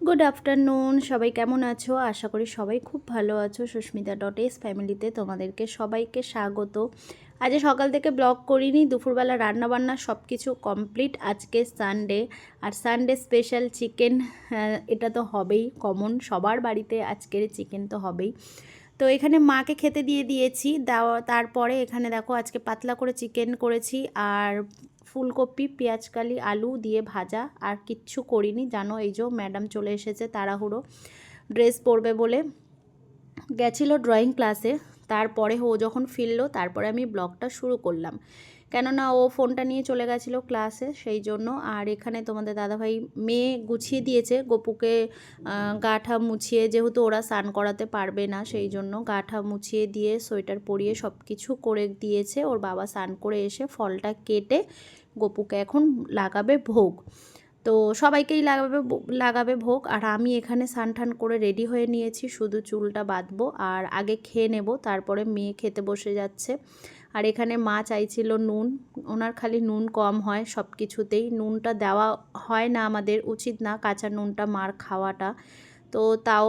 Good afternoon সবাই কেমন আছো? আশা করি সবাই খুব ভালো আছো। সুস্মিতা ডট এস ফ্যামিলিতে তোমাদেরকে সবাইকে স্বাগত। আজ সকাল থেকে ব্লগ করিনি, দুপুরবেলা রান্নাবান্না সব কিছু কমপ্লিট আজকে সানডে আর সানডে স্পেশাল চিকেন এটা তো হবেই কমন সবার বাড়িতে আজকের চিকেন তো হবেই। তো এখানে মাকে খেতে দিয়ে দিয়েছি। দেওয়া, তারপরে এখানে দেখো আজকে পাতলা করে চিকেন করেছি। আর ফুলকপি, পেঁয়াজকালি, আলু দিয়ে ভাজা। আর কিচ্ছু করিনি। জানো, এই যে ম্যাডাম চলে এসেছে তাড়াহুড়ো। ড্রেস পরবে বলে গেছিল ড্রয়িং ক্লাসে। তারপরে ও যখন ফিরলো, তারপরে আমি ব্লগটা শুরু করলাম। কেননা ও ফোনটা নিয়ে চলে গেছিল ক্লাসে, সেই জন্য। আর এখানে তোমাদের দাদাভাই মেয়ে গুছিয়ে দিয়েছে। গপুকে গাঠা মুছিয়ে, যেহেতু ওরা স্নান করাতে পারবে না, সেই জন্য গাঠা মুছিয়ে দিয়ে সোয়েটার পরিয়ে সব কিছু করে দিয়েছে। ওর বাবা স্নান করে এসে ফলটা কেটে গপুকে এখন লাগাবে ভোগ। তো সবাইকেই লাগাবে লাগাবে ভোগ। আর আমি এখানে সানঠান করে রেডি হয়ে নিয়েছি। শুধু চুলটা বাঁধবো আর আগে খেয়ে নেব, তারপরে মেয়ে খেতে বসে যাচ্ছে। আর এখানে মা চাইছিল নুন। ওনার খালি নুন কম হয় সব কিছুতেই নুনটা দেওয়া হয় না আমাদের, উচিত না কাঁচা নুনটা মার খাওয়াটা। তো তাও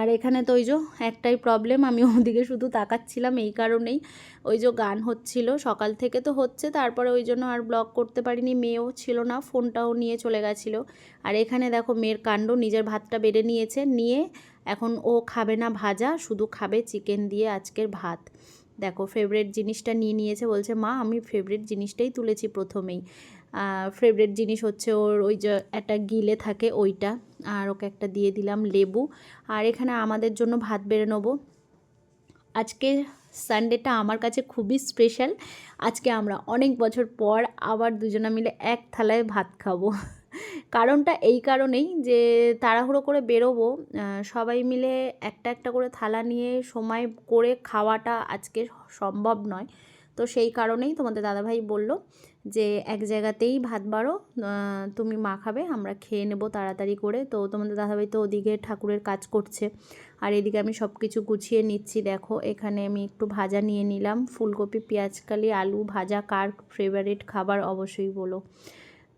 আর এখানে তো ওই যে একটাই প্রবলেম আমি ওদিকে শুধু তাকাচ্ছিলাম, এই কারণেই ওই যে গান হচ্ছিল, সকাল থেকে তো হচ্ছে, তারপরে ওই জন্য আর ব্লগ করতে পারিনি, মেয়েও ছিল না, ফোনটাও নিয়ে চলে গেছিল। আর এখানে দেখো মেয়ের কাণ্ড, নিজের ভাতটা বেড়ে নিয়েছে, নিয়ে এখন ও খাবে না ভাজা, শুধু খাবে চিকেন দিয়ে আজকের ভাত। দেখো ফেভারেট জিনিসটা নিয়ে নিয়েছে, বলছে, মা, আমি ফেভারিট জিনিসটাই তুলেছি প্রথমেই। ফেভারিট জিনিস হচ্ছে ওর ওই যে একটা গিলে থাকে ওইটা, আর ওকে একটা দিয়ে দিলাম লেবু। আর এখানে আমাদের জন্য ভাত বেড়ে নেব। আজকে সানডেটা আমার কাছে খুবই স্পেশাল আজকে আমরা অনেক বছর পর আবার দুজনা মিলে এক থালায় ভাত খাব। কারণটা এই কারণেই যে তাড়াহুড়ো করে বেরোবো সবাই মিলে একটা একটা করে থালা নিয়ে সময় করে খাওয়াটা আজকে সম্ভব নয়। তো সেই কারণেই তোমাদের দাদাভাই বলল যে এক জায়গাতেই ভাত বাড়ো তুমি মা খাবে, আমরা খেয়ে নেব তাড়াতাড়ি করে। তো তোমাদের দাদাভাই তো ওদিকে ঠাকুরের কাজ করছে। আর এদিকে আমি সব কিছু গুছিয়ে নিচ্ছি। দেখো, এখানে আমি একটু ভাজা নিয়ে নিলাম। ফুলকপি, পেঁয়াজকালি, আলু ভাজা, কার ফেভারিট খাবার অবশ্যই বলো।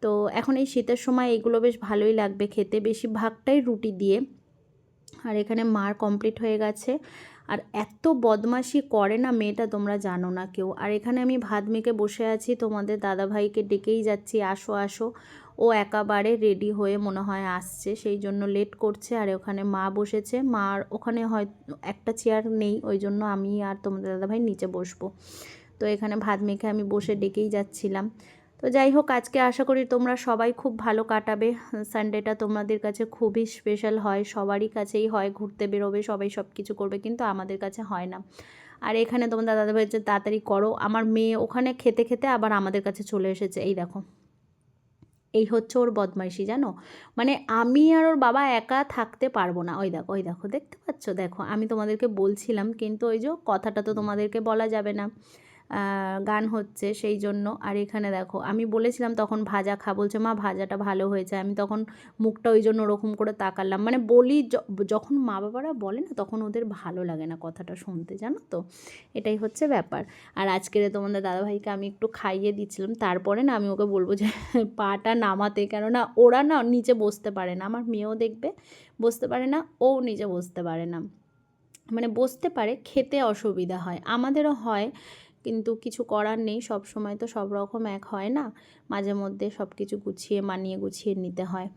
তো এখন এই শীতের সময় এগুলো বেশ ভালোই লাগবে খেতে। বেশিরভাগটাই রুটি দিয়ে। আর এখানে মার কমপ্লিট হয়ে গেছে। আর এত বদমাশি করে না মেয়েটা, তোমরা জানো না কেউ। আর এখানে আমি ভাত মেখে বসে আছি, তোমাদের দাদাভাইকে ডেকেই যাচ্ছি। আসো আসো। ও একাবারে রেডি হয়ে মনে হয় আসছে, সেই জন্য লেট করছে। আর ওখানে মা বসেছে। মার ওখানে হয় একটা চেয়ার নেই, ওই জন্য আমি আর তোমাদের দাদাভাই নিচে বসবো। তো এখানে ভাত মেখে আমি বসে ডেকেই যাচ্ছিলাম। তো যাই হোক, আজকে আশা করি তোমরা সবাই খুব ভালো কাটাবে। সানডেটা তোমাদের কাছে খুবই স্পেশাল হয়, সবারই কাছেই হয়, ঘুরতে বেরোবে, সবাই সব কিছু করবে, কিন্তু আমাদের কাছে হয় না। আর এখানে তোমাদের দাদা ভাই যে তাড়াতাড়ি করো, আমার মেয়ে ওখানে খেতে খেতে আবার আমাদের কাছে চলে এসেছে, এই দেখো। এই হচ্ছে ওর বদমাইশি, জানো? মানে আমি আর ওর বাবা একা থাকতে পারব না। ওই দেখো ওই দেখো, দেখতে পাচ্ছ? দেখো, আমি তোমাদেরকে বলছিলাম, কিন্তু ওই যে কথাটা তো তোমাদেরকে বলা যাবে না। গান হচ্ছে সেই জন্য। আর এখানে দেখো, আমি বলেছিলাম তখন ভাজা খা, বলছে, মা, ভাজাটা ভালো হয়েছে। আমি তখন মুখটা ওই জন্য ওরকম করে তাকালাম। মানে বলি যখন মা বাবারা বলে না, তখন ওদের ভালো লাগে না কথাটা শুনতে, জানো তো? এটাই হচ্ছে ব্যাপার। আর আজকের তোমাদের দাদাভাইকে আমি একটু খাইয়ে দিচ্ছিলাম। তারপরে না, আমি ওকে বলব যে, পাটা নামাতে, কেননা ওরা না নিচে বসতে পারে না। আমার মেয়েও দেখবে, বসতে পারে না, ও নিচে বসতে পারে না। মানে বসতে পারে, খেতে অসুবিধা হয়। আমাদেরও হয় কিন্তু কিছু করার নেই, সব সময় তো সব রকম এক হয় না। মাঝে মধ্যে সব কিছু গুছিয়ে, মানিয়ে গুছিয়ে নিতে হয়।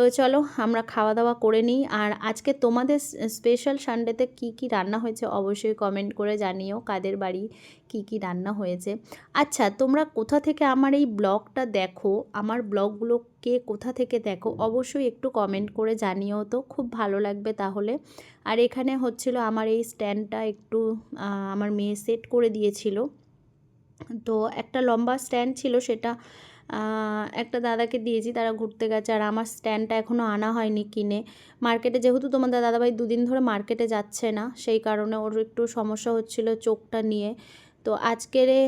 তো চলো আমরা খাওয়া দাওয়া করে নিই। আর আজকে তোমাদের স্পেশাল সানডেতে কি কি রান্না হয়েছে অবশ্যই কমেন্ট করে জানিও, কাদের বাড়ি কি কি রান্না হয়েছে। আচ্ছা তোমরা কোথা থেকে আমার এই ব্লগটা দেখো, আমার ব্লগগুলো কে কোথা থেকে দেখো অবশ্যই একটু কমেন্ট করে জানিও তো, খুব ভালো লাগবে তাহলে। আর এখানে হচ্ছিল আমার এই স্ট্যান্ডটা একটু আমার মেয়ে সেট করে দিয়েছিল। তো একটা লম্বা স্ট্যান্ড ছিল সেটা একটা দাদাকে দিয়েছি, তারা ঘুরতে গেছে আর আমার স্ট্যান্ডটা এখনও আনা হয়নি কিনে। মার্কেটে যেহেতু তোমাদের দাদাভাই দুদিন ধরে মার্কেটে যাচ্ছে না, সেই কারণে ওর একটু সমস্যা হচ্ছিল চোখটা নিয়ে। তো আজকেরে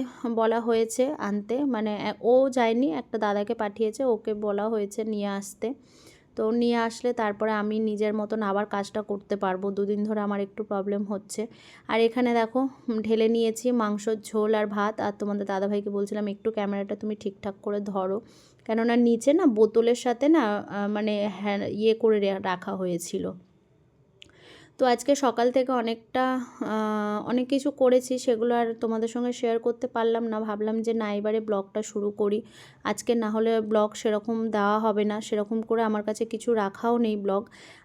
বলা হয়েছে আনতে মানে ও যায়নি, একটা দাদাকে পাঠিয়েছে, ওকে বলা হয়েছে নিয়ে আসতে। তো নিয়ে আসলে তারপরে আমি নিজের মতন আবার কাজটা করতে পারব। দুদিন ধরে আমার একটু প্রবলেম হচ্ছে। আর এখানে দেখো ঢেলে নিয়েছি মাংসর ঝোল আর ভাত। আর তোমাদের দাদাভাইকে বলছিলাম, একটু ক্যামেরাটা তুমি ঠিকঠাক করে ধরো। কেননা নিচে না বোতলের সাথে না মানে হ্যাঁ ইয়ে করে রাখা হয়েছিল। তো আজকে সকাল থেকে অনেকটা অনেক কিছু করেছি, সেগুলো আর তোমাদের সঙ্গে শেয়ার করতে পারলাম না। ভাবলাম যে না, এবারে ব্লগটা শুরু করি। আজকে না হলে ব্লগ সেরকম দেওয়া হবে না, সেরকম করে আমার কাছে কিছু রাখাও নেই ব্লগ।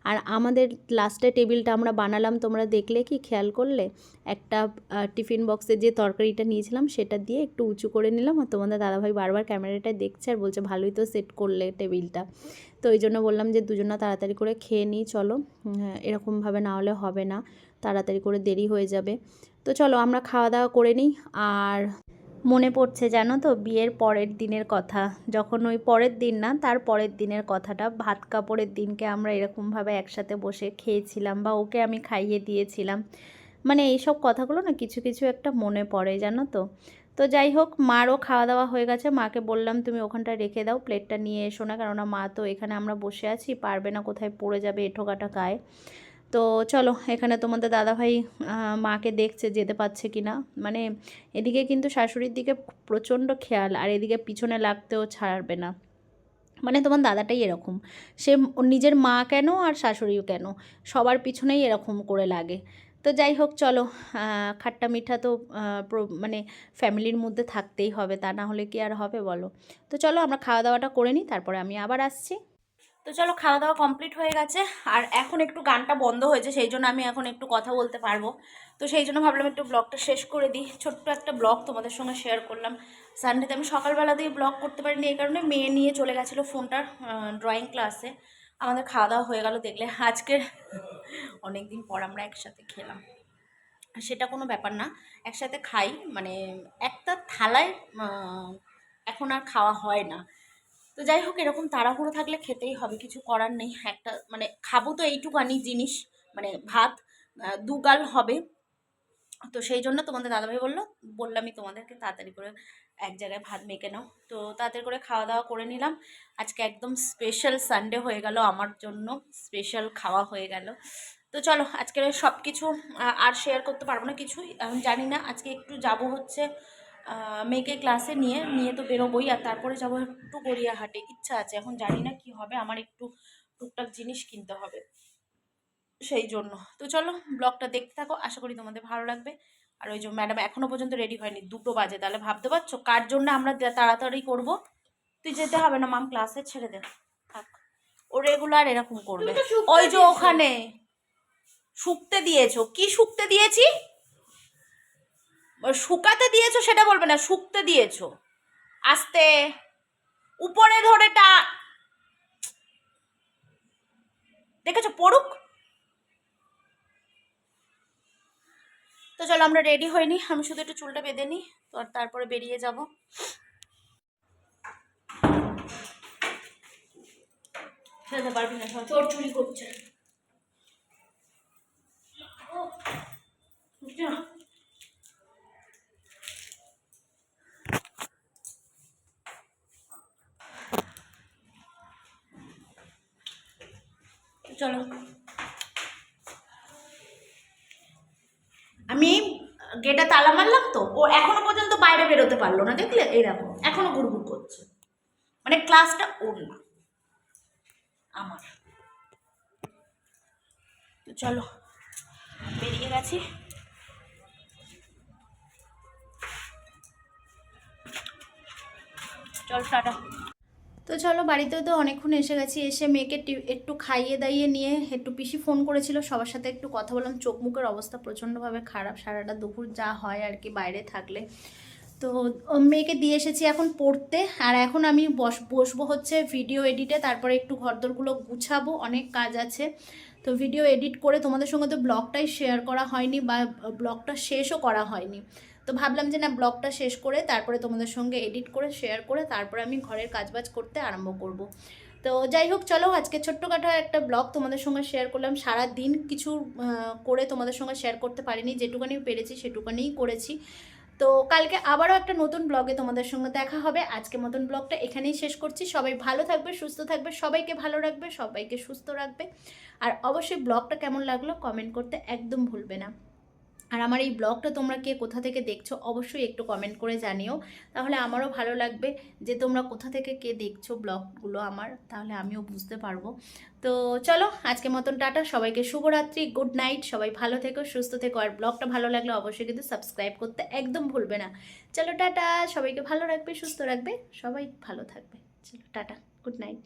আর আমাদের লাস্টে টেবিলটা আমরা বানালাম, তোমরা দেখলে কি, খেয়াল করলে? একটা টিফিন বক্সে যে তরকারিটা নিয়েছিলাম, সেটা দিয়ে একটু উঁচু করে নিলাম। আর তোমাদের দাদাভাই বারবার ক্যামেরাটায় দেখছে আর বলছে, ভালোই তো সেট করলে টেবিলটা। তো ওই জন্য বললাম যে দুজনা তাড়াতাড়ি করে খেয়ে নিই চলো। হ্যাঁ, এরকমভাবে না হলে হবে না তাড়াতাড়ি করে দেরি হয়ে যাবে। তো চলো আমরা খাওয়া দাওয়া করে নিই। আর মনে পড়ছে জানো তো বিয়ের পরের দিনের কথা। যখন ওই পরের দিন না তার পরের দিনের কথাটা ভাত কাপড়ের দিনকে আমরা এরকমভাবে একসাথে বসে খেয়েছিলাম বা ওকে আমি খাইয়ে দিয়েছিলাম। মানে এইসব কথাগুলো না কিছু কিছু একটা মনে পড়ে জানো তো। তো যাই হোক, মারও খাওয়া দাওয়া হয়ে গেছে। মাকে বললাম, তুমি ওখানটা রেখে দাও, প্লেটটা নিয়ে এসো না, কেননা মা তো এখানে আমরা বসে আছি, পারবে না কোথায় পড়ে যাবে এঁঠোকাটা গায়ে। তো চলো, এখানে তোমাদের দাদাভাই মাকে দেখছে যেতে পারছে কি না মানে এদিকে কিন্তু শাশুড়ির দিকে প্রচণ্ড খেয়াল, আর এদিকে পিছনে লাগতেও ছাড়বে না। মানে তোমার দাদাটাই এরকম। সে নিজের মা কেন আর শাশুড়িও কেন? সবার পিছনেই এরকম করে লাগে। তো যাই হোক, চলো খাট্টা মিঠা তো মানে ফ্যামিলির মধ্যে থাকতেই হবে, তা না হলে কি আর হবে বলো? তো চলো, আমরা খাওয়া দাওয়াটা করে নিই, তারপরে আমি আবার আসছি। তো চলো, খাওয়া দাওয়া কমপ্লিট হয়ে গেছে, আর এখন একটু গানটা বন্ধ হয়েছে, সেই জন্য আমি এখন একটু কথা বলতে পারব। তো সেই জন্য ভাবলাম একটু ব্লগটা শেষ করে দিই, ছোট্ট একটা ব্লগ তোমাদের সঙ্গে শেয়ার করলাম। সানডেতে আমি সকালবেলা দিয়ে ব্লগ করতে পারিনি, এই কারণে মেয়ে নিয়ে চলে গেছিল ফোনটার ড্রয়িং ক্লাসে। আমাদের খাওয়া দাওয়া হয়ে গেল, দেখলে আজকের অনেক দিন পর আমরা একসাথে খেলাম। সেটা কোনো ব্যাপার না, একসাথে খাই মানে একটা থালায় এখন আর খাওয়া হয় না। তো যাই হোক, এরকম তাড়াহুড়ো থাকলে খেতেই হবে, কিছু করার নেই। একটা মানে খাব তো এইটুকানি জিনিস মানে ভাত দুগাল হবে। তো সেই জন্য তোমাদের দাদাভাই বলল, বললামই তোমাদেরকে তাড়াতাড়ি করে এক জায়গায় ভাত মেখে নাও। তো তাদের করে খাওয়া দাওয়া করে নিলাম। আজকে একদম স্পেশাল সানডে হয়ে গেল আমার জন্য। স্পেশাল খাওয়া হয়ে গেল। তো চলো আজকে সব কিছু আর শেয়ার করতে পারব না কিছুই। এখন জানি না, আজকে একটু যাব হচ্ছে মেয়েকে ক্লাসে নিয়ে নিয়ে তো বেরোবই। আর তারপরে যাব একটু গড়িয়াহাটে। ইচ্ছা আছে, এখন জানি না কি হবে। আমার একটু টুকটাক জিনিস কিনতে হবে। সেই জন্য। তো চলো, ব্লগটা দেখতে থাকো। আশা করি তোমাদের ভালো লাগবে। আর ওই যে ম্যাডাম এখনও পর্যন্ত রেডি হয়নি দুটো বাজে। তাহলে ভাবতে পারছ কার জন্য আমরা তাড়াতাড়ি করব? তুই যেতে হবে না মাম ক্লাসে ছেড়ে দে। থাক। ও রেগুলার এরকম করবে। ওই যে ওখানে। শুকতে দিয়েছ। কি শুকতে দিয়েছি? শুকাতে দিয়েছ সেটা বলবে না শুকতে দিয়েছ। আস্তে। উপরে ধরে টা দেখেছ পড়ুক? চলো আমরা রেডি হইনি আমি শুধু একটু চুলটা বেঁধে নিই তো তারপরে বেরিয়ে যাব। ফেলতে পারবি না চোর চুরি করছে। গেটে তালা মারলাম তো, ও এখনও পর্যন্ত বাইরে বেরোতে পারল না, দেখলে? এইরকম এখনও গুড়গুড় করছে। মানে ক্লাসটা ওর না, আমার। তো চলো, বেরিয়ে গেছি। চল, টাটা। তো চলো বাড়িতেও তো অনেকক্ষণ এসে গেছি। এসে মেয়েকে একটু খাইয়ে দাইয়ে নিয়ে একটু পিসি ফোন করেছিল। সবার সাথে একটু কথা বললাম। চোখ মুখের অবস্থা প্রচণ্ডভাবে খারাপ। সারাটা দুপুর যা হয় আর কি বাইরে থাকলে। তো মেয়েকে দিয়ে এসেছি এখন পড়তে। আর এখন আমি বস বসবো হচ্ছে ভিডিও এডিটে তারপরে একটু ঘরদোরগুলো গুছাবো। অনেক কাজ আছে। তো ভিডিও এডিট করে তোমাদের সঙ্গে তো ব্লগটাই শেয়ার করা হয়নি বা ব্লগটা শেষও করা হয়নি। তো ভাবলাম যে না, ব্লগটা শেষ করে তারপরে তোমাদের সঙ্গে এডিট করে শেয়ার করে তারপরে আমি ঘরের কাজবাজ করতে আরম্ভ করব। তো যাই হোক, চলো আজকে ছোট্টখাটো একটা ব্লগ তোমাদের সঙ্গে শেয়ার করলাম। সারা দিন কিছু করে তোমাদের সঙ্গে শেয়ার করতে পারিনি, যেটুকানি পেরেছি সেটুকানিই করেছি। তো কালকে আবারও একটা নতুন ব্লগে তোমাদের সঙ্গে দেখা হবে। আজকে মতন ব্লগটা এখানেই শেষ করছি। সবাই ভালো থাকবে, সুস্থ থাকবে, সবাইকে ভালো রাখবে, সবাইকে সুস্থ রাখবে। আর অবশ্যই ব্লগটা কেমন লাগল কমেন্ট করতে একদম ভুলবে না। আর আমার এই ব্লগটা তোমরা কে কোথা থেকে দেখছ অবশ্যই একটু কমেন্ট করে জানিও। তাহলে আমারও ভালো লাগবে যে তোমরা কোথা থেকে কে দেখছ ব্লগগুলো আমার, তাহলে আমিও বুঝতে পারব। তো চলো আজকে মতন টাটা, সবাইকে শুভরাত্রি গুড নাইট সবাই ভালো থেকো, সুস্থ থেকো। আর ব্লগটা ভালো লাগলে অবশ্যই কিন্তু সাবস্ক্রাইব করতে একদম ভুলবে না। চলো টাটা, সবাইকে ভালো রাখবে, সুস্থ রাখবে, সবাই ভালো থাকবে। চলো, টাটা গুড নাইট